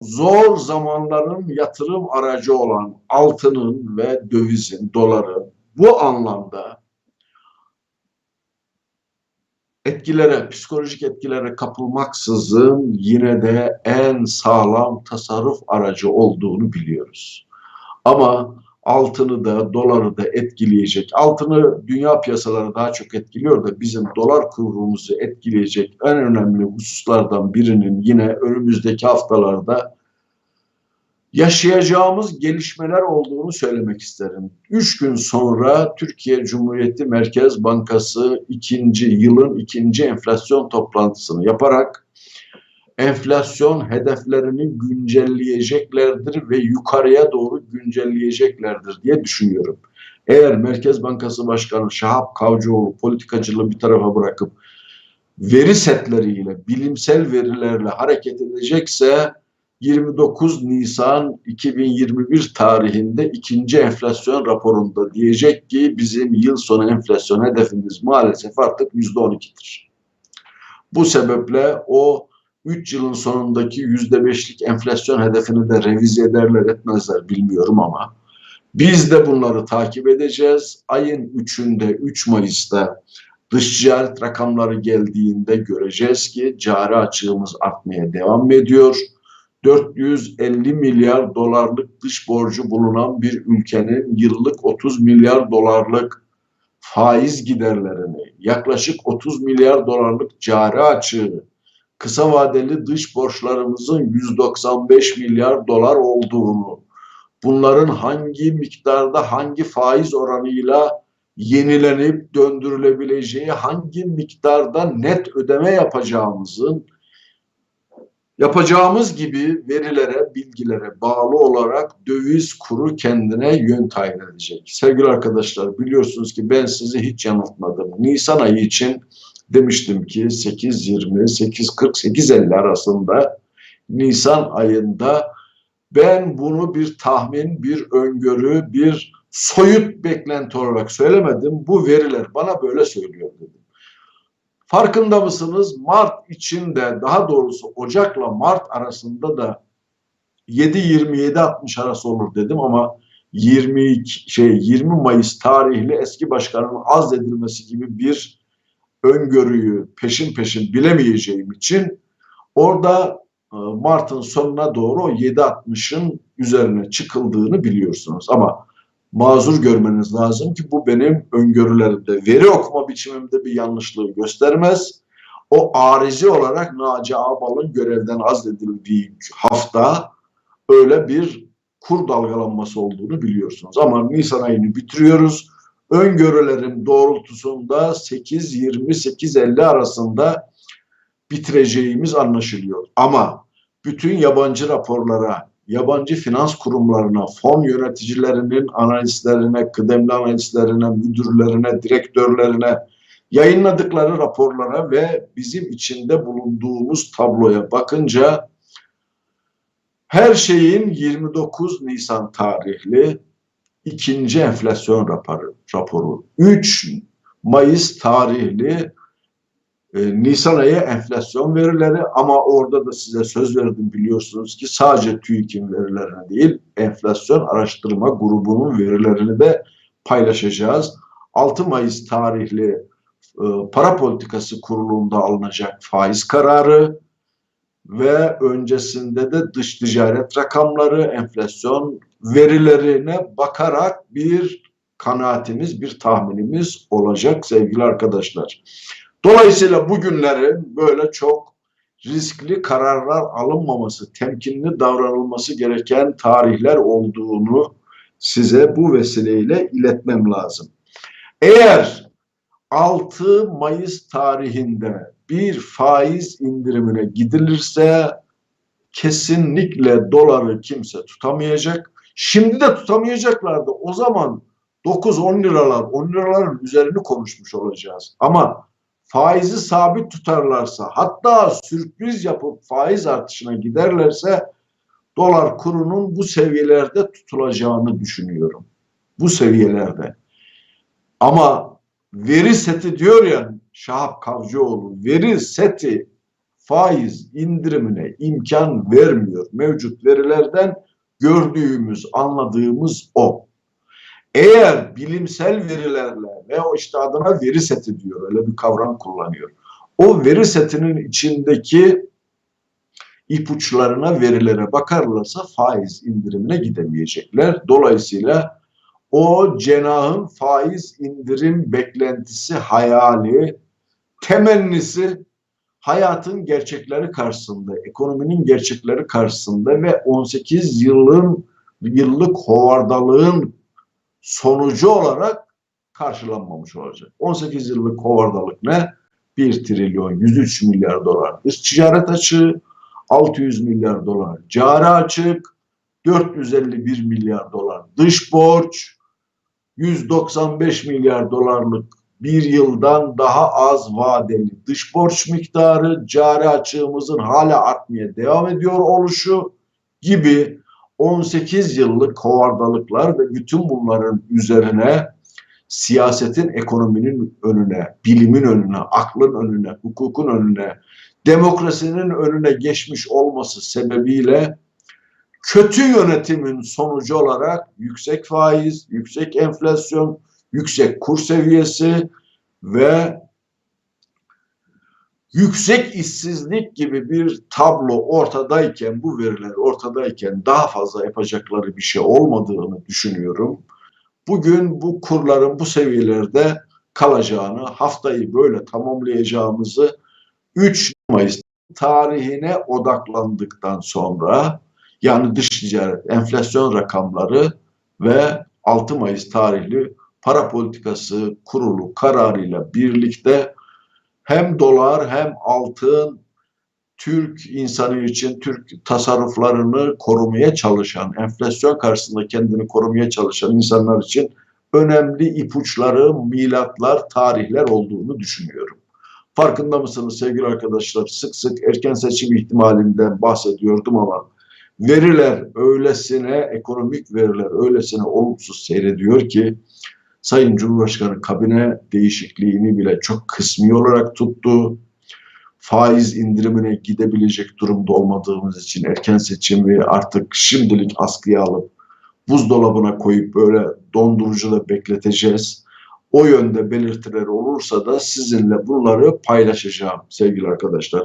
zor zamanların yatırım aracı olan altının ve dövizin, doların bu anlamda etkilere, psikolojik etkilere kapılmaksızın yine de en sağlam tasarruf aracı olduğunu biliyoruz. Ama altını da doları da etkileyecek. Altını dünya piyasaları daha çok etkiliyor da bizim dolar kurumuzu etkileyecek en önemli hususlardan birinin yine önümüzdeki haftalarda yaşayacağımız gelişmeler olduğunu söylemek isterim. Üç gün sonra Türkiye Cumhuriyeti Merkez Bankası ikinci yılın ikinci enflasyon toplantısını yaparak enflasyon hedeflerini güncelleyeceklerdir ve yukarıya doğru güncelleyeceklerdir diye düşünüyorum. Eğer Merkez Bankası Başkanı Şahap Kavcıoğlu politikacılığı bir tarafa bırakıp veri setleriyle, bilimsel verilerle hareket edecekse 29 Nisan 2021 tarihinde ikinci enflasyon raporunda diyecek ki bizim yıl sonu enflasyon hedefimiz maalesef artık %12'dir. Bu sebeple o 3 yılın sonundaki %5'lik enflasyon hedefini de revize ederler etmezler bilmiyorum ama biz de bunları takip edeceğiz. Ayın 3'ünde 3 Mayıs'ta dış ticaret rakamları geldiğinde göreceğiz ki cari açığımız artmaya devam ediyor 450 milyar dolarlık dış borcu bulunan bir ülkenin yıllık 30 milyar dolarlık faiz giderlerini, yaklaşık 30 milyar dolarlık cari açığı, kısa vadeli dış borçlarımızın 195 milyar dolar olduğunu, bunların hangi miktarda hangi faiz oranıyla yenilenip döndürülebileceği, hangi miktarda net ödeme yapacağımızın Yapacağımız gibi verilere, bilgilere bağlı olarak döviz kuru kendine yön tayin edecek. Sevgili arkadaşlar biliyorsunuz ki ben sizi hiç yanıltmadım. Nisan ayı için demiştim ki 8.20, 8.40, 8.50 arasında Nisan ayında ben bunu bir tahmin, bir öngörü, bir soyut beklenti olarak söylemedim. Bu veriler bana böyle söylüyor dedim. Farkında mısınız? Mart içinde daha doğrusu Ocak'la Mart arasında da 7-27-60 arası olur dedim ama 22 şey 20 Mayıs tarihli eski başkanın azledilmesi gibi bir öngörüyü peşin peşin bilemeyeceğim için orada e, Mart'ın sonuna doğru o 7.60'ın üzerine çıkıldığını biliyorsunuz. Ama mazur görmeniz lazım ki bu benim öngörülerimde, veri okuma biçimimde bir yanlışlığı göstermez. O arizi olarak Naci Ağbal'ın görevden azledildiği hafta öyle bir kur dalgalanması olduğunu biliyorsunuz. Ama Nisan ayını bitiriyoruz. Öngörülerim doğrultusunda 8-20-8-50 arasında bitireceğimiz anlaşılıyor. Ama bütün yabancı raporlara, yabancı finans kurumlarına, fon yöneticilerinin analistlerine, kıdemli analistlerine, müdürlerine, direktörlerine yayınladıkları raporlara ve bizim içinde bulunduğumuz tabloya bakınca her şeyin 29 Nisan tarihli ikinci enflasyon raporu, raporu 3 Mayıs tarihli e, Nisan ayı enflasyon verileri ama orada da size söz verdim biliyorsunuz ki sadece TÜİK'in verilerini değil enflasyon araştırma grubunun verilerini de paylaşacağız. 6 Mayıs tarihli e, para politikası kurulunda alınacak faiz kararı ve öncesinde de dış ticaret rakamları, enflasyon verilerine bakarak bir kanaatimiz, bir tahminimiz olacak sevgili arkadaşlar. Dolayısıyla bugünlerin böyle çok riskli kararlar alınmaması, temkinli davranılması gereken tarihler olduğunu size bu vesileyle iletmem lazım. Eğer 6 Mayıs tarihinde bir faiz indirimine gidilirse kesinlikle doları kimse tutamayacak. Şimdi de tutamayacaklardı. O zaman 9-10 liralar, 10 liraların üzerini konuşmuş olacağız. Ama faizi sabit tutarlarsa hatta sürpriz yapıp faiz artışına giderlerse dolar kurunun bu seviyelerde tutulacağını düşünüyorum. Bu seviyelerde. Ama veri seti diyor ya Şahap Kavcıoğlu veri seti faiz indirimine imkan vermiyor. Mevcut verilerden gördüğümüz, anladığımız o. Eğer bilimsel verilerle ve o işte adına veri seti diyor, öyle bir kavram kullanıyor. O veri setinin içindeki ipuçlarına, verilere bakarlarsa faiz indirimine gidemeyecekler. Dolayısıyla o cenahın faiz indirim beklentisi, hayali, temennisi hayatın gerçekleri karşısında, ekonominin gerçekleri karşısında ve 18 yılın yıllık hovardalığın sonucu olarak karşılanmamış olacak. 18 yıllık hovardalık ne? 1 trilyon 103 milyar dolar dış ticaret açığı, 600 milyar dolar cari açık, 451 milyar dolar dış borç, 195 milyar dolarlık bir yıldan daha az vadeli dış borç miktarı, cari açığımızın hala artmaya devam ediyor oluşu gibi 18 yıllık kovardalıklar ve bütün bunların üzerine siyasetin ekonominin önüne, bilimin önüne, aklın önüne, hukukun önüne, demokrasinin önüne geçmiş olması sebebiyle kötü yönetimin sonucu olarak yüksek faiz, yüksek enflasyon, yüksek kur seviyesi ve yüksek işsizlik gibi bir tablo ortadayken, bu veriler ortadayken daha fazla yapacakları bir şey olmadığını düşünüyorum. Bugün bu kurların bu seviyelerde kalacağını, haftayı böyle tamamlayacağımızı 3 Mayıs tarihine odaklandıktan sonra yani dış ticaret, enflasyon rakamları ve 6 Mayıs tarihli para politikası kurulu kararıyla birlikte hem dolar hem altın Türk insanı için Türk tasarruflarını korumaya çalışan, enflasyon karşısında kendini korumaya çalışan insanlar için önemli ipuçları, milatlar, tarihler olduğunu düşünüyorum. Farkında mısınız sevgili arkadaşlar? Sık sık erken seçim ihtimalinden bahsediyordum ama veriler öylesine, ekonomik veriler öylesine olumsuz seyrediyor ki Sayın Cumhurbaşkanı kabine değişikliğini bile çok kısmi olarak tuttu. Faiz indirimine gidebilecek durumda olmadığımız için erken seçim ve artık şimdilik askıya alıp buzdolabına koyup böyle dondurucuda bekleteceğiz. O yönde belirtiler olursa da sizinle bunları paylaşacağım sevgili arkadaşlar.